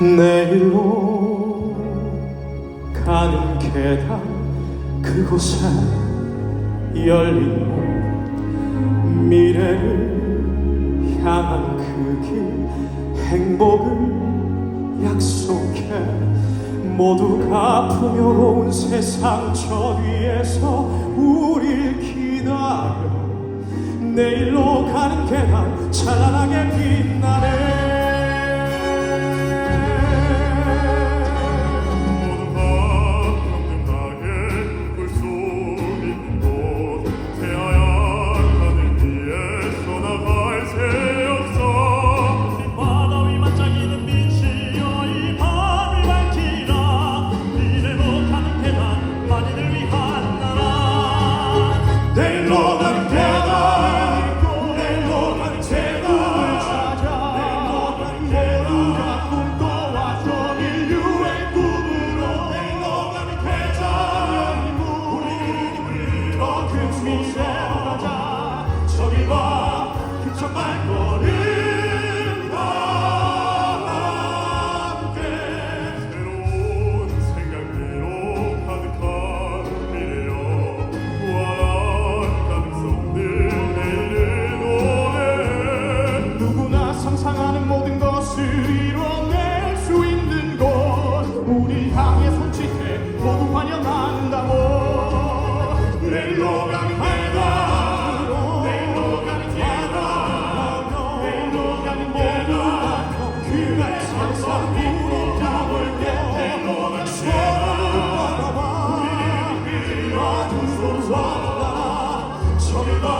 내일로 가는 계단 그곳에 열린 문 미래를 향한 그 길 행복을 약속해 모두가 풍요로운 세상 저 위에서 우릴 기다려. 내일로 가는 빛나네 그 소망아 절망